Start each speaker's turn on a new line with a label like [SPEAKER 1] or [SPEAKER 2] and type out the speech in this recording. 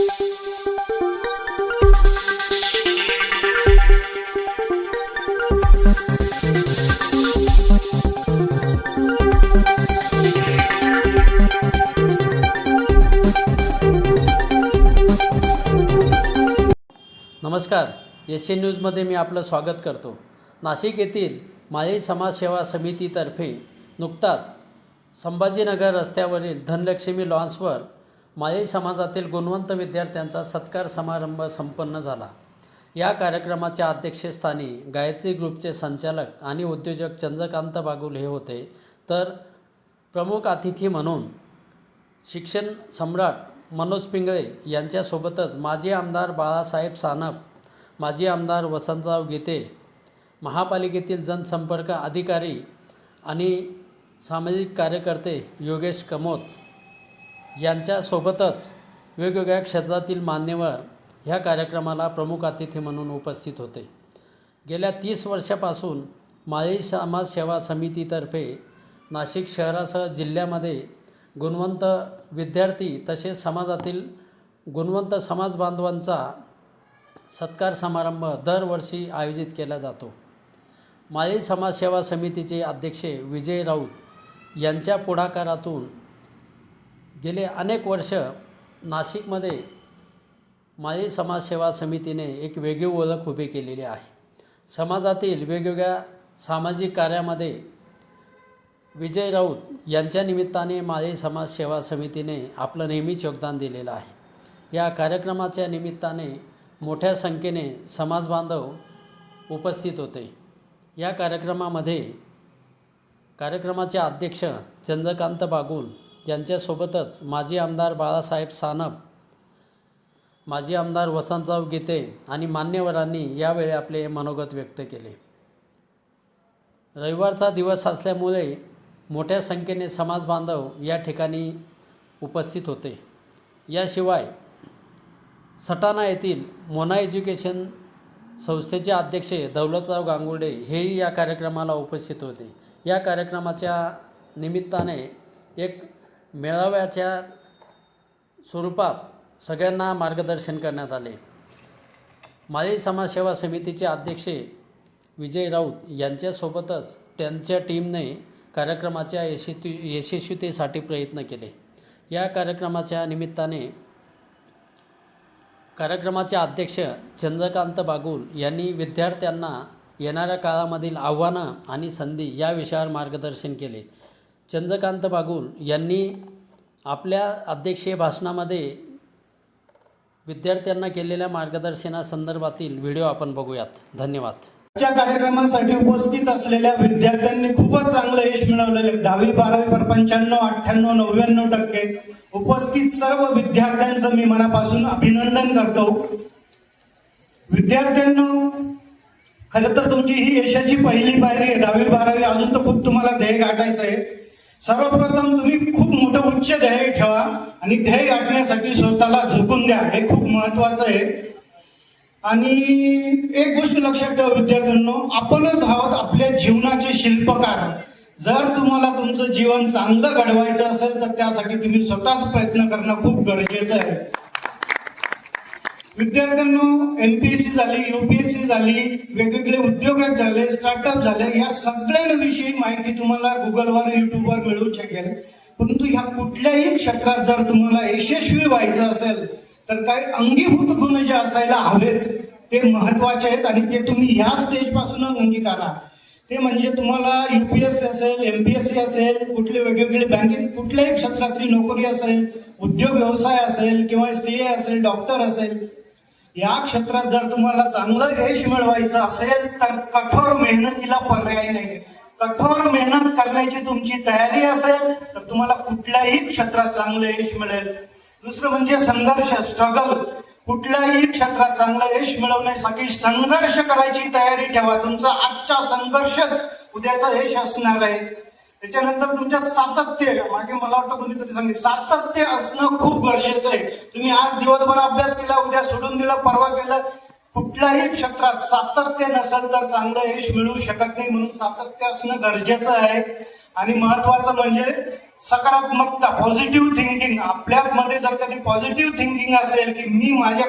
[SPEAKER 1] नमस्कार. S N न्यूजमध्ये मी आपलं स्वागत करतो. नाशिक येथील माळी समाजसेवा समितीतर्फे नुकताच संभाजीनगर रस्त्यावरील धनलक्ष्मी लॉन्सवर माळी समाजातील गुणवंत विद्यार्थ्यांचा सत्कार समारंभ संपन्न झाला. या कार्यक्रमाच्या अध्यक्षस्थानी गायत्री ग्रुपचे संचालक आणि उद्योजक चंद्रकांत बागुल हे होते. तर प्रमुख अतिथी म्हणून शिक्षण सम्राट मनोज पिंगळे यांच्यासोबतच माजी आमदार बाळासाहेब सानप माजी आमदार वसंतराव गीते महापालिकेतील जनसंपर्क अधिकारी आणि सामाजिक कार्यकर्ते योगेश कमोत यांच्यासोबतच वेगवेगळ्या क्षेत्रातील मान्यवर ह्या कार्यक्रमाला प्रमुख अतिथी म्हणून उपस्थित होते. गेल्या तीस वर्षापासून माळी समाज सेवा समितीतर्फे नाशिक शहरासह जिल्ह्यामध्ये गुणवंत विद्यार्थी तसेच समाजातील गुणवंत समाज बांधवांचा सत्कार समारंभ दरवर्षी आयोजित केला जातो. माळी समाजसेवा समितीचे अध्यक्ष विजय राऊत यांच्या पुढाकारातून गेले अनेक वर्ष नाशिकमध्ये माळी समाजसेवा समितीने एक वेगळी ओळख उभी केलेली आहे. समाजातील वेगवेगळ्या सामाजिक कार्यामध्ये विजय राऊत यांच्या निमित्ताने माळी समाजसेवा समितीने आपलं नेहमीच योगदान दिलेलं आहे. या कार्यक्रमाच्या निमित्ताने मोठ्या संख्येने समाजबांधव उपस्थित होते. या कार्यक्रमामध्ये कार्यक्रमाचे अध्यक्ष चंद्रकांत बागुल यांच्यासोबतच माजी आमदार बाळासाहेब सानप माजी आमदार वसंतराव गीते आणि मान्यवरांनी यावेळी आपले मनोगत व्यक्त केले. रविवारचा दिवस असल्यामुळे मोठ्या संख्येने समाज बांधव या ठिकाणी उपस्थित होते. याशिवाय सटाणा येथील मोना एज्युकेशन संस्थेचे अध्यक्ष दौलतराव गांगुर्डे हेही या कार्यक्रमाला उपस्थित होते. या कार्यक्रमाच्या निमित्ताने एक मेळाव्याच्या स्वरूपात सगळ्यांना मार्गदर्शन करण्यात आले. माळी समाजसेवा समितीचे अध्यक्ष विजय राऊत यांच्यासोबतच त्यांच्या टीमने कार्यक्रमाच्या यशस्वी यशस्वीतेसाठी प्रयत्न केले. या कार्यक्रमाच्या निमित्ताने कार्यक्रमाचे अध्यक्ष चंद्रकांत बागुल यांनी विद्यार्थ्यांना येणाऱ्या काळामधील आव्हानं आणि संधी या विषयावर मार्गदर्शन केले. चंद्रकांत बागुल यांनी आपल्या अध्यक्षीय भाषणामध्ये विद्यार्थ्यांना केलेल्या मार्गदर्शनासंदर्भातील व्हिडिओ आपण बघूयात. धन्यवाद.
[SPEAKER 2] आजच्या कार्यक्रमासाठी उपस्थित असलेल्या विद्यार्थ्यांनी खूपच चांगलं यश मिळवलेले दहावी बारावी पर पंच्याण्णव अठ्ठ्याण्णव नव्याण्णव टक्के उपस्थित सर्व विद्यार्थ्यांचं मी मनापासून अभिनंदन करतो. विद्यार्थ्यांना खरं तर तुमची ही यशाची पहिली पायरी आहे. दहावी बारावी अजून तर खूप तुम्हाला ध्येय गाठायचं आहे. सर्वप्रथम तुम्ही खूप मोठं उच्च ध्येय ठेवा आणि ध्येय गाठण्यासाठी स्वतःला झुकून द्या. हे खूप महत्वाचं आहे. आणि एक गोष्ट लक्षात ठेवा विद्यार्थ्यांनो आपणच आहोत आपल्या जीवनाचे शिल्पकार. जर तुम्हाला तुमचं जीवन चांगलं घडवायचं असेल तर त्यासाठी तुम्ही स्वतःच प्रयत्न करणं खूप गरजेचं आहे. विद्यार्थ्यांना एमपीएससी झाली युपीएससी झाली वेगवेगळे उद्योग झाले स्टार्टअप झाले या सगळ्यांविषयी माहिती तुम्हाला गुगलवर युट्यूबवर मिळू शकेल. परंतु ह्या कुठल्याही क्षेत्रात जर तुम्हाला यशस्वी व्हायचं असेल तर काही अंगीभूत गुण जे असायला हवेत ते महत्त्वाचे आहेत आणि ते तुम्ही ह्या स्टेज पासूनच अंगीकारा. ते म्हणजे तुम्हाला युपीएससी असेल एमपीएससी असेल कुठले वेगवेगळे बँकिंग कुठल्याही क्षेत्रातली नोकरी असेल उद्योग व्यवसाय असेल किंवा सीए असेल डॉक्टर असेल या क्षेत्रात जर तुम्हाला चांगलं यश मिळवायचं असेल तर कठोर मेहनतीला पर्याय नाही. कठोर मेहनत करण्याची तुमची तयारी असेल तर तुम्हाला कुठल्याही क्षेत्रात चांगलं यश मिळेल. दुसरं म्हणजे संघर्ष स्ट्रगल कुठल्याही क्षेत्रात चांगलं यश मिळवण्यासाठी संघर्ष करायची तयारी ठेवा. तुमचा आजचा संघर्षच उद्याचा यश असणार आहे. त्याच्यानंतर तुमच्यात सातत्य मागे मला वाटतं कोणीतरी सांगितलं सातत्य असणं खूप गरजेचं आहे. तुम्ही आज दिवसभर अभ्यास केला उद्या सोडून दिला परवा केला कुठल्याही क्षेत्रात सातत्य नसेल तर चांगलं यश मिळू शकत नाही म्हणून सातत्य असणं गरजेचं आहे. आणि महत्वाचं म्हणजे सकारात्मकता पॉझिटिव्ह थिंकिंग आपल्यामध्ये जर कधी पॉझिटिव्ह थिंकिंग असेल की मी माझ्या